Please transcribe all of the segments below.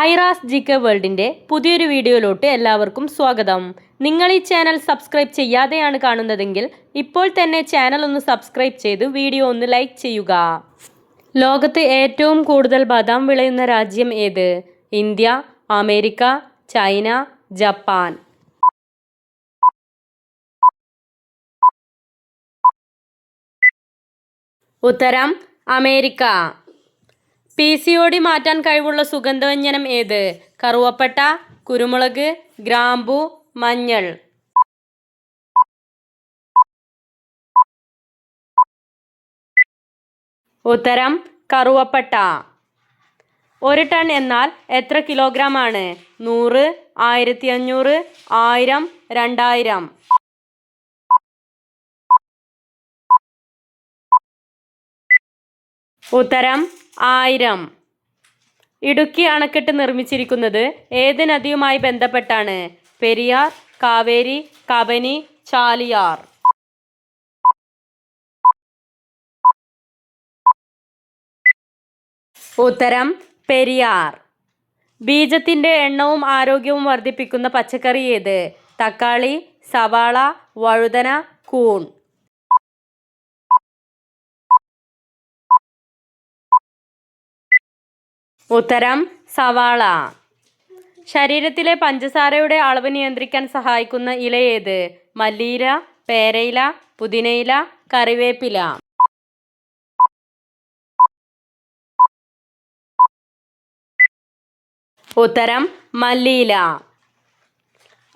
Aira's G K വേൾഡിന്റെ പുതിയൊരു വീഡിയോയിലോട്ട് എല്ലാവർക്കും സ്വാഗതം. നിങ്ങൾ ഈ ചാനൽ സബ്സ്ക്രൈബ് ചെയ്യാതെയാണ് കാണുന്നതെങ്കിൽ ഇപ്പോൾ തന്നെ ചാനൽ ഒന്ന് സബ്സ്ക്രൈബ് ചെയ്ത് വീഡിയോ ഒന്ന് ലൈക്ക് ചെയ്യുക. ലോകത്ത് ഏറ്റവും കൂടുതൽ ബദാം വിളയുന്ന രാജ്യം ഏത്? India America China Japan. ഉത്തരം America. P C O D മാറ്റാൻ കഴിവുള്ള സുഗന്ധവ്യഞ്ജനം ഏത്? കറുവപ്പട്ട കുരുമുളക് ഗ്രാമ്പു മഞ്ഞൾ. ഉത്തരം കറുവപ്പട്ട. ഒരു ടൺ എന്നാൽ എത്ര കിലോഗ്രാം ആണ് നൂറ് ആയിരത്തി അഞ്ഞൂറ് ആയിരം രണ്ടായിരം. ഉത്തരം ആയിരം. ഇടുക്കി അണക്കെട്ട് നിർമ്മിച്ചിരിക്കുന്നത് ഏത് നദിയുമായി ബന്ധപ്പെട്ടാണ്? പെരിയാർ കാവേരി കബനി ചാലിയാർ. ഉത്തരം പെരിയാർ. ബീജത്തിന്റെ എണ്ണവും ആരോഗ്യവും വർദ്ധിപ്പിക്കുന്ന പച്ചക്കറി ഏത്? തക്കാളി സവാള വഴുതന കൂൺ. ഉത്തരം സവാള. ശരീരത്തിലെ പഞ്ചസാരയുടെ അളവ് നിയന്ത്രിക്കാൻ സഹായിക്കുന്ന ഇല ഏത്? മല്ലിയില പേരയില പുതിനയില കറിവേപ്പില. ഉത്തരം മല്ലിയില.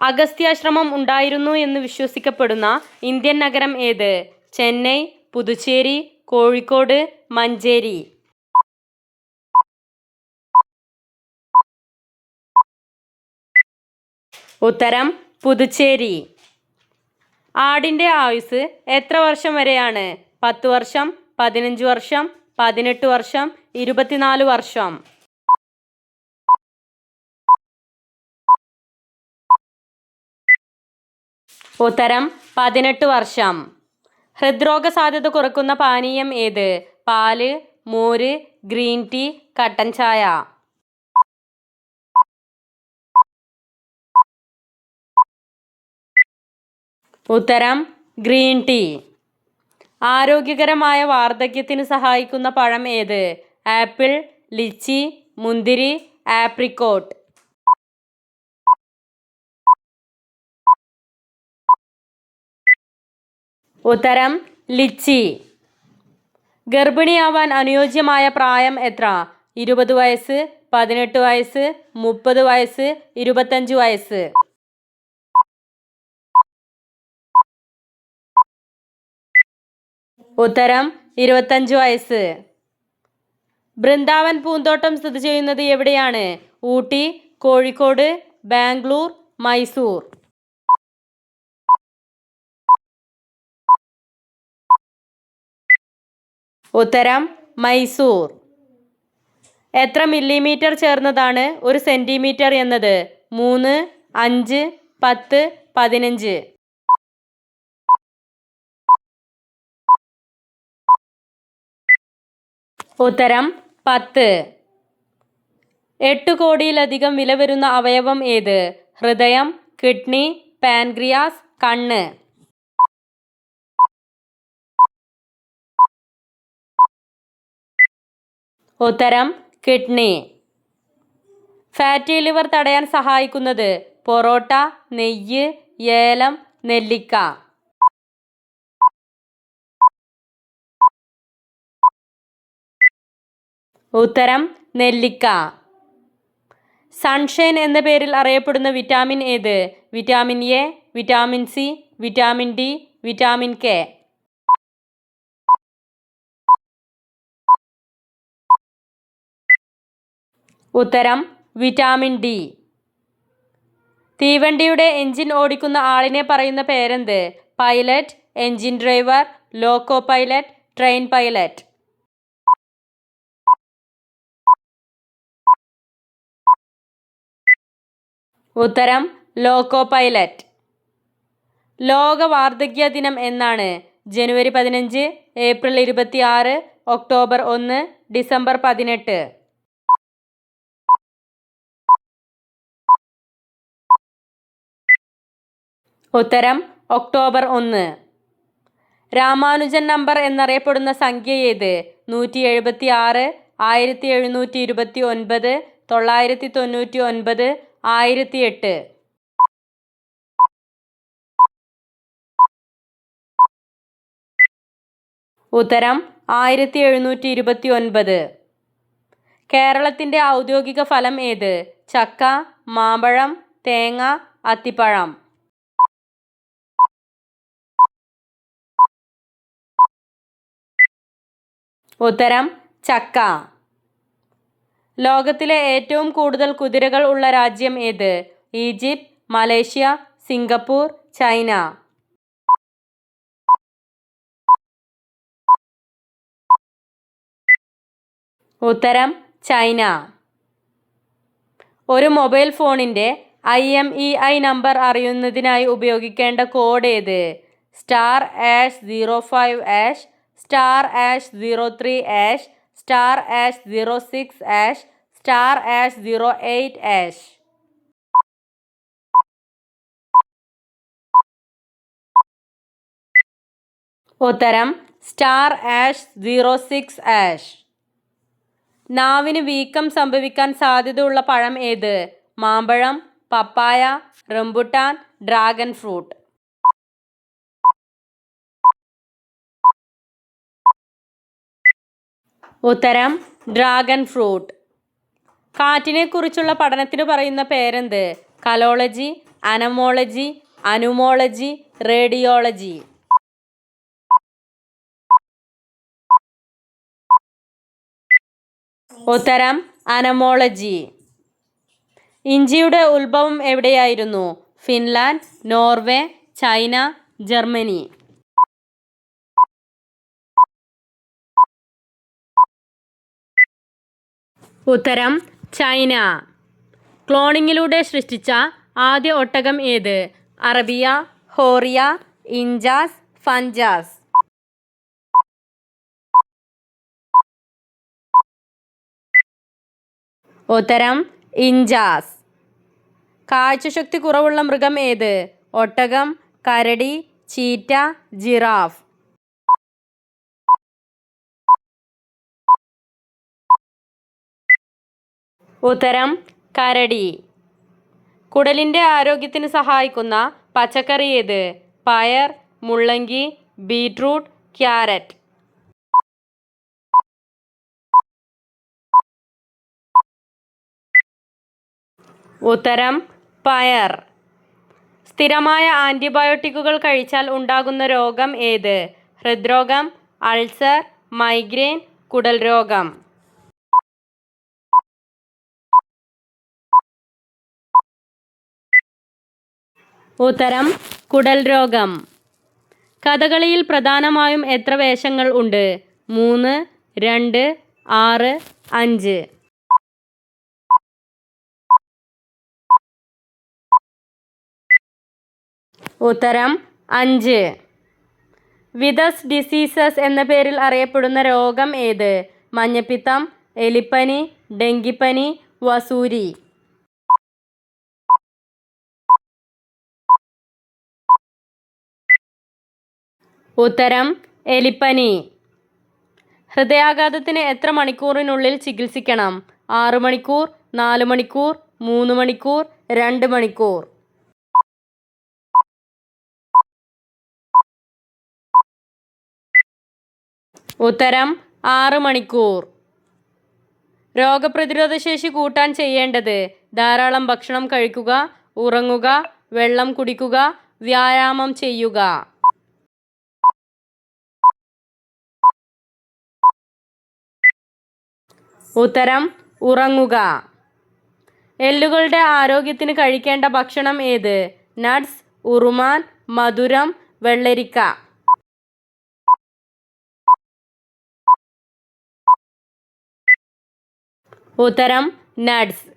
അഗസ്ത്യാശ്രമം ഉണ്ടായിരുന്നു എന്ന് വിശ്വസിക്കപ്പെടുന്ന ഇന്ത്യൻ നഗരം ഏത്? ചെന്നൈ പുതുച്ചേരി കോഴിക്കോട് മഞ്ചേരി. ഉത്തരം പുതുച്ചേരി. ആടിന്റെ ആയുസ് എത്ര വർഷം വരെയാണ്? പത്ത് വർഷം പതിനഞ്ച് വർഷം പതിനെട്ട് വർഷം ഇരുപത്തിനാല് വർഷം. ഉത്തരം പതിനെട്ട് വർഷം. ഹൃദ്രോഗ സാധ്യത കുറക്കുന്ന പാനീയം ഏത്? പാൽ മോര് ഗ്രീൻ ടീ കട്ടൻ ചായ. ഉത്തരം ഗ്രീൻ ടീ. ആരോഗ്യകരമായ വാർദ്ധക്യത്തിന് സഹായിക്കുന്ന പഴം ഏത്? ആപ്പിൾ ലിച്ചി മുന്തിരി ആപ്രിക്കോട്ട്. ഉത്തരം ലിച്ചി. ഗർഭിണിയാവാൻ അനുയോജ്യമായ പ്രായം എത്ര? ഇരുപത് വയസ്സ് പതിനെട്ട് വയസ്സ് മുപ്പത് വയസ്സ് ഇരുപത്തഞ്ച് വയസ്സ്. ഉത്തരം ഇരുപത്തഞ്ച് വയസ്സ്. ബൃന്ദാവൻ പൂന്തോട്ടം സ്ഥിതി ചെയ്യുന്നത് എവിടെയാണ്? ഊട്ടി കോഴിക്കോട് ബാംഗ്ലൂർ മൈസൂർ. ഉത്തരം മൈസൂർ. എത്ര മില്ലിമീറ്റർ ചേർന്നതാണ് ഒരു സെന്റിമീറ്റർ എന്നത്? മൂന്ന് അഞ്ച് പത്ത് പതിനഞ്ച്. ഉത്തരം പത്ത്. എട്ട് കോടിയിലധികം വില വരുന്ന അവയവം ഏത്? ഹൃദയം കിഡ്നി പാൻക്രിയാസ് കണ്ണ്. ഉത്തരം കിഡ്നി. ഫാറ്റി ലിവർ തടയാൻ സഹായിക്കുന്നത് പൊറോട്ട നെയ്യ് ഏലം നെല്ലിക്ക. ഉത്തരം നെല്ലിക്ക. സൺഷൈൻ എന്ന പേരിൽ അറിയപ്പെടുന്ന വിറ്റാമിൻ ഏത്? Vitamin A vitamin C vitamin D vitamin K. ഉത്തരം വിറ്റാമിൻ ഡി. തീവണ്ടിയുടെ എഞ്ചിൻ ഓടിക്കുന്ന ആളിനെ പറയുന്ന പേരെന്ത്? Pilot engine driver loco pilot train pilot. ഉത്തരം ലോക്കോ പൈലറ്റ്. ലോക വാർദ്ധക്യ ദിനം എന്നാണ് ജനുവരി പതിനഞ്ച് ഏപ്രിൽ ഇരുപത്തി ആറ് ഒക്ടോബർ ഒന്ന് ഡിസംബർ പതിനെട്ട്. ഉത്തരം ഒക്ടോബർ ഒന്ന്. രാമാനുജൻ നമ്പർ എന്നറിയപ്പെടുന്ന സംഖ്യ ഏത്? നൂറ്റി എഴുപത്തി ആറ് ആയിരത്തി എഴുന്നൂറ്റി ഇരുപത്തി ഒൻപത് തൊള്ളായിരത്തി തൊണ്ണൂറ്റി ഒൻപത് ആയിരത്തി എട്ട് ഉത്തരം ആയിരത്തി എഴുന്നൂറ്റി ഇരുപത്തി ഒൻപത് കേരളത്തിന്റെ ഔദ്യോഗിക ഫലം ഏത്? ചക്ക മാമ്പഴം തേങ്ങ അത്തിപ്പഴം. ഉത്തരം ചക്ക. ലോകത്തിലെ ഏറ്റവും കൂടുതൽ കുതിരകൾ ഉള്ള രാജ്യം ഏത്? Egypt Malaysia Singapore China. ഉത്തരം ചൈന. ഒരു മൊബൈൽ ഫോണിന്റെ I M E I number അറിയുന്നതിനായി ഉപയോഗിക്കേണ്ട കോഡ് ഏത്? Star hash zero five hash star hash zero three hash star hash zero six hash star hash zero eight hash ഉത്തരം star hash zero six hash നാവിന് വീക്കം സംഭവിക്കാൻ സാധ്യതയുള്ള പഴം ഏത്? മാമ്പഴം പപ്പായ റംബുട്ടാൻ ഡ്രാഗൺ ഫ്രൂട്ട് ഉത്തരം ഡ്രാഗൺ ഫ്രൂട്ട് കാറ്റിനെ കുറിച്ചുള്ള പഠനത്തിന് പറയുന്ന പേരെന്ത്? കലോളജി അനമോളജി അനുമോളജി റേഡിയോളജി. ഉത്തരം അനമോളജി. ഇഞ്ചിയുടെ ഉത്ഭവം എവിടെയായിരുന്നു? Finland Norway China Germany. ഉത്തരം ചൈന. ക്ലോണിങ്ങിലൂടെ സൃഷ്ടിച്ച ആദ്യ ഒട്ടകം ഏത്? അറബിയ ഹോറിയ ഇഞ്ചാസ് ഫഞ്ചാസ്. ഉത്തരം ഇഞ്ചാസ് കാഴ്ചശക്തി കുറവുള്ള മൃഗം ഏത്? ഒട്ടകം കരടി ചീറ്റ ജിറാഫ്. ഉത്തരം കരടി. കുടലിന്റെ ആരോഗ്യത്തിന് സഹായിക്കുന്ന പച്ചക്കറി ഏത്? പയർ മുള്ളങ്കി ബീട്രൂട്ട് ക്യാരറ്റ്. ഉത്തരം പയർ. സ്ഥിരമായ ആന്റിബയോട്ടിക്കുകൾ കഴിച്ചാൽ ഉണ്ടാകുന്ന രോഗം ഏത്? ഹൃദ്രോഗം അൾസർ മൈഗ്രെയിൻ കുടൽ രോഗം ഉത്തരം കുടൽ രോഗം. കഥകളിയിൽ പ്രധാനമായും എത്ര വേഷങ്ങൾ ഉണ്ട്? മൂന്ന് രണ്ട് ആറ് അഞ്ച്. ഉത്തരം അഞ്ച്. വിതസ് ഡിസീസസ് എന്ന പേരിൽ അറിയപ്പെടുന്ന രോഗം ഏത്? മഞ്ഞപ്പിത്തം എലിപ്പനി ഡെങ്കിപ്പനി വസൂരി. ഉത്തരം എലിപ്പനി. ഹൃദയാഘാതത്തിന് എത്ര മണിക്കൂറിനുള്ളിൽ ചികിത്സിക്കണം? ആറ് മണിക്കൂർ നാല് മണിക്കൂർ മൂന്ന് മണിക്കൂർ രണ്ട് മണിക്കൂർ. ഉത്തരം ആറ് മണിക്കൂർ. രോഗപ്രതിരോധ ശേഷി കൂട്ടാൻ ചെയ്യേണ്ടത് ധാരാളം ഭക്ഷണം കഴിക്കുക ഉറങ്ങുക വെള്ളം കുടിക്കുക വ്യായാമം ചെയ്യുക. ഉത്തരം ഉറങ്ങുക. എല്ലുകളുടെ ആരോഗ്യത്തിന് കഴിക്കേണ്ട ഭക്ഷണം ഏത്? നട്ട്സ് ഉറുമാൻ മധുരം വെള്ളരിക്ക. ഉത്തരം നട്ട്സ്.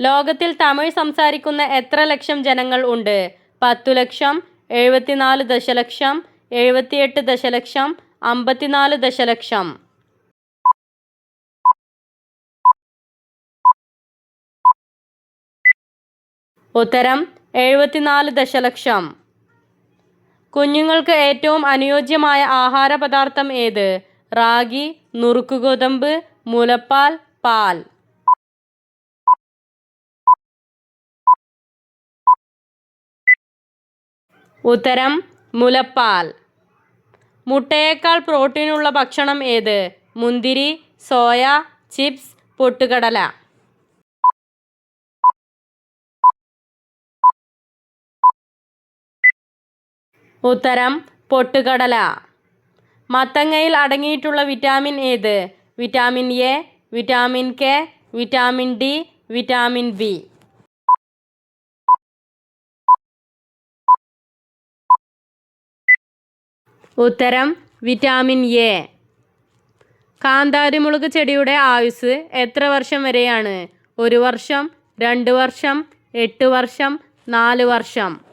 ലോകത്തിൽ തമിഴ് സംസാരിക്കുന്ന എത്ര ലക്ഷം ജനങ്ങൾ ഉണ്ട്? പത്തു ലക്ഷം എഴുപത്തിനാല് ദശലക്ഷം എഴുപത്തിയെട്ട് ദശലക്ഷം അമ്പത്തിനാല് ദശലക്ഷം. ഉത്തരം എഴുപത്തിനാല് ദശലക്ഷം. കുഞ്ഞുങ്ങൾക്ക് ഏറ്റവും അനുയോജ്യമായ ആഹാര പദാർത്ഥം ഏത്? റാഗി നുറുക്കുകോതമ്പ് മുലപ്പാൽ പാൽ. ഉത്തരം മുലപ്പാൽ. മുട്ടയേക്കാൾ പ്രോട്ടീനുള്ള ഭക്ഷണം ഏത്? മുന്തിരി സോയ ചിപ്സ് പൊട്ടുകടല. ഉത്തരം പൊട്ടുകടല. മത്തങ്ങയിൽ അടങ്ങിയിട്ടുള്ള വിറ്റാമിൻ ഏത്? Vitamin A vitamin K vitamin D vitamin B. ഉത്തരം വിറ്റാമിൻ എ. കാന്താരിമുളക് ചെടിയുടെ ആയുസ് എത്ര വർഷം വരെയാണ്? ഒരു വർഷം രണ്ട് വർഷം എട്ട് വർഷം നാല് വർഷം.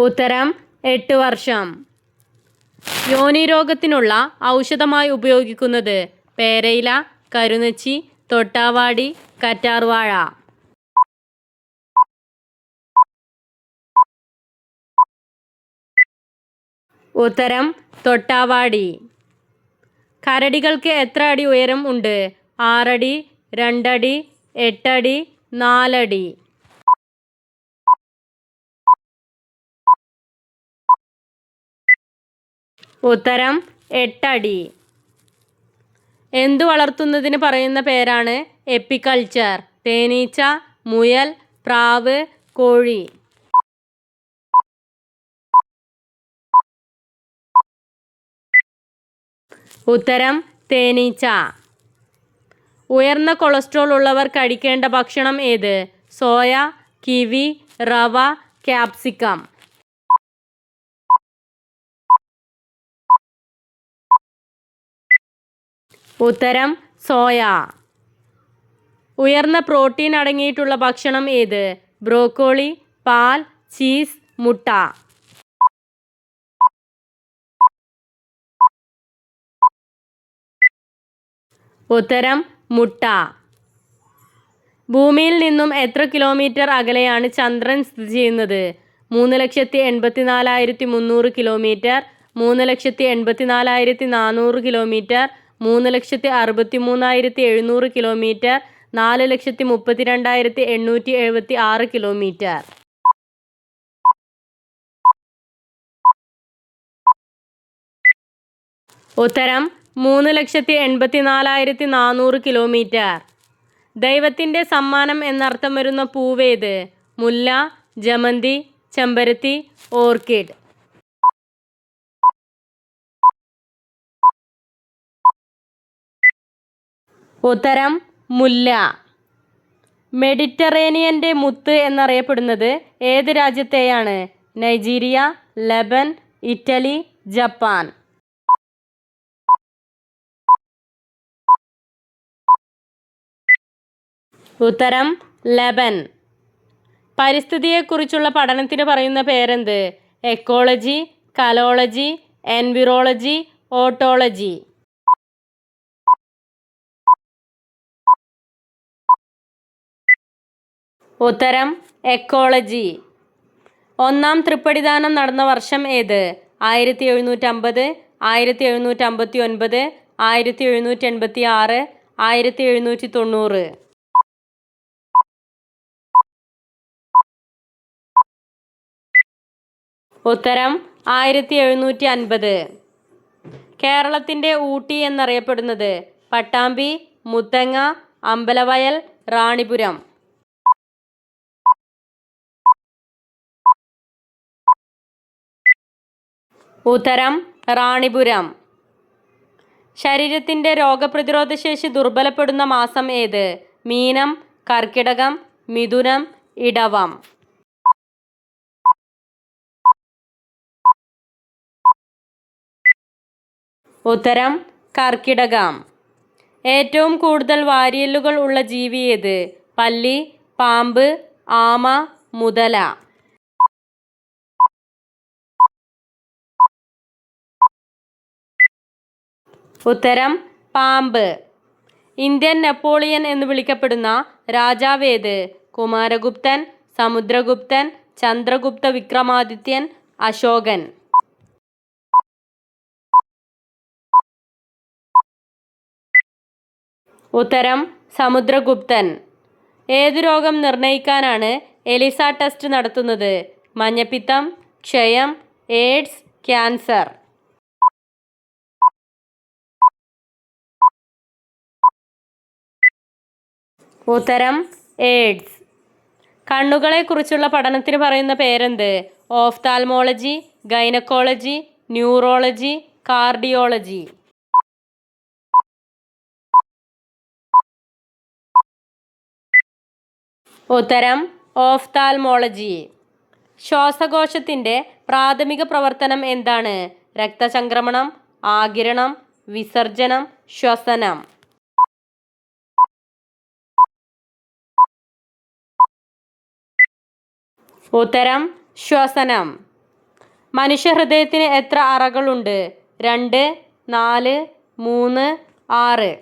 ഉത്തരം എട്ട് വർഷം. യോനി രോഗത്തിനുള്ള ഔഷധമായി ഉപയോഗിക്കുന്നത് പേരയില കരുനച്ചി തൊട്ടാവാടി കറ്റാർവാഴ. ഉത്തരം തൊട്ടാവാടി. കരടികൾക്ക് എത്ര അടി ഉയരം ഉണ്ട്? ആറടി രണ്ടടി എട്ടടി നാലടി. ഉത്തരം എട്ടടി. എന്തു വളർത്തുന്നതിന് പറയുന്ന പേരാണ് എപ്പിക്കൾച്ചർ. തേനീച്ച മുയൽ പ്രാവ് കോഴി. ഉത്തരം തേനീച്ച. ഉയർന്ന കൊളസ്ട്രോൾ ഉള്ളവർ കഴിക്കേണ്ട ഭക്ഷണം ഏത്? സോയ കിവി റവ ക്യാപ്സിക്കം. ഉത്തരം സോയ. ഉയർന്ന പ്രോട്ടീൻ അടങ്ങിയിട്ടുള്ള ഭക്ഷണം ഏത്? ബ്രോക്കോളി പാൽ ചീസ് മുട്ട. ഉത്തരം മുട്ട. ഭൂമിയിൽ നിന്നും എത്ര കിലോമീറ്റർ അകലെയാണ് ചന്ദ്രൻ സ്ഥിതി ചെയ്യുന്നത്? മൂന്ന് ലക്ഷത്തി എൺപത്തി നാലായിരത്തി മുന്നൂറ് കിലോമീറ്റർ മൂന്ന് ലക്ഷത്തി എൺപത്തി നാലായിരത്തി നാനൂറ് കിലോമീറ്റർ മൂന്ന് ലക്ഷത്തി അറുപത്തി മൂന്നായിരത്തി എഴുന്നൂറ് കിലോമീറ്റർ നാല് ലക്ഷത്തി മുപ്പത്തി രണ്ടായിരത്തി എണ്ണൂറ്റി എഴുപത്തി ആറ് കിലോമീറ്റർ. ഉത്തരം മൂന്ന് ലക്ഷത്തി എൺപത്തി നാലായിരത്തി നാനൂറ് കിലോമീറ്റർ. ദൈവത്തിന്റെ സമ്മാനം എന്നർത്ഥം വരുന്ന പൂവേത് മുല്ല ജമന്തി ചെമ്പരത്തി ഓർക്കിഡ്. ഉത്തരം മുല്ല. മെഡിറ്ററേനിയന്റെ മുത്ത് എന്നറിയപ്പെടുന്നത് ഏത് രാജ്യത്തെയാണ്? Nigeria Lebanon Italy Japan. ഉത്തരം ലബൻ. പരിസ്ഥിതിയെക്കുറിച്ചുള്ള പഠനത്തിന് പറയുന്ന പേരെന്ത്? Ecology കലോളജി എൻവിറോളജി otology. ഉത്തരം എക്കോളജി ഒന്നാം തൃപ്പടിദാനം നടന്ന വർഷം ഏത്? ആയിരത്തി എഴുന്നൂറ്റമ്പത് ആയിരത്തി എഴുന്നൂറ്റമ്പത്തി ഒൻപത് ആയിരത്തി എഴുന്നൂറ്റി എൺപത്തി ആറ് ആയിരത്തി എഴുന്നൂറ്റി തൊണ്ണൂറ് ഉത്തരം ആയിരത്തി എഴുന്നൂറ്റി അൻപത് കേരളത്തിന്റെ ഊട്ടി എന്നറിയപ്പെടുന്നത് പട്ടാമ്പി മുത്തങ്ങ അമ്പലവയൽ റാണിപുരം. ഉത്തരം റാണിപുരം. ശരീരത്തിന്റെ രോഗപ്രതിരോധ ശേഷി ദുർബലപ്പെടുന്ന മാസം ഏത്? മീനം കർക്കിടകം മിഥുനം ഇടവം. ഉത്തരം കർക്കിടകം. ഏറ്റവും കൂടുതൽ വാരിയല്ലുകൾ ഉള്ള ജീവി ഏത്? പല്ലി പാമ്പ് ആമ മുതല. ഉത്തരം പാമ്പ്. ഇന്ത്യൻ നെപ്പോളിയൻ എന്ന് വിളിക്കപ്പെടുന്ന രാജാവേത് കുമാരഗുപ്തൻ സമുദ്രഗുപ്തൻ ചന്ദ്രഗുപ്ത വിക്രമാദിത്യൻ അശോകൻ. ഉത്തരം സമുദ്രഗുപ്തൻ. ഏത് രോഗം നിർണയിക്കാനാണ് എലിസ ടെസ്റ്റ് നടത്തുന്നത്? മഞ്ഞപ്പിത്തം ക്ഷയം എയ്ഡ്സ് ക്യാൻസർ. ഉത്തരം എയ്ഡ്സ്. കണ്ണുകളെക്കുറിച്ചുള്ള പഠനത്തിന് പറയുന്ന പേരെന്ത്? Ophthalmology gynaecology neurology cardiology. ഉത്തരം ഓഫ്താൽമോളജി. ശ്വാസകോശത്തിന്റെ പ്രാഥമിക പ്രവർത്തനം എന്താണ്? രക്തചംക്രമണം ആകിരണം വിസർജനം ശ്വസനം. ഉത്തരം ശ്വസനം. മനുഷ്യഹൃദയത്തിന് എത്ര അറകളുണ്ട്? രണ്ട് നാല് മൂന്ന് ആറ്.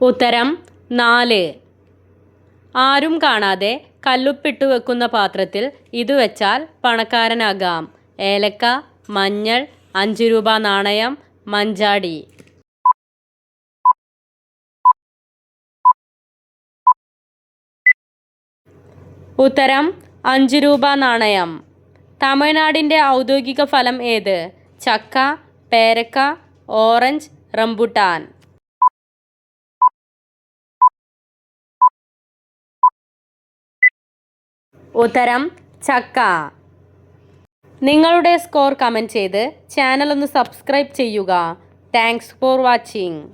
ഉത്തരം നാല്. ആരും കാണാതെ കല്ലുപ്പിട്ട് വെക്കുന്ന പാത്രത്തിൽ ഇത് വെച്ചാൽ പണക്കാരനാകാം. ഏലക്ക മഞ്ഞൾ അഞ്ച് രൂപ നാണയം മഞ്ചാടി. ഉത്തരം അഞ്ച് രൂപ നാണയം. തമിഴ്നാടിന്റെ ഔദ്യോഗിക ഫലം ഏത്? ചക്ക പേരക്ക ഓറഞ്ച് റംബുട്ടാൻ. ഉത്തരം ചക്ക. നിങ്ങളുടെ സ്കോർ കമന്റ് ചെയ്ത് ചാനൽ ഒന്ന് സബ്സ്ക്രൈബ് ചെയ്യുക. Thanks for watching.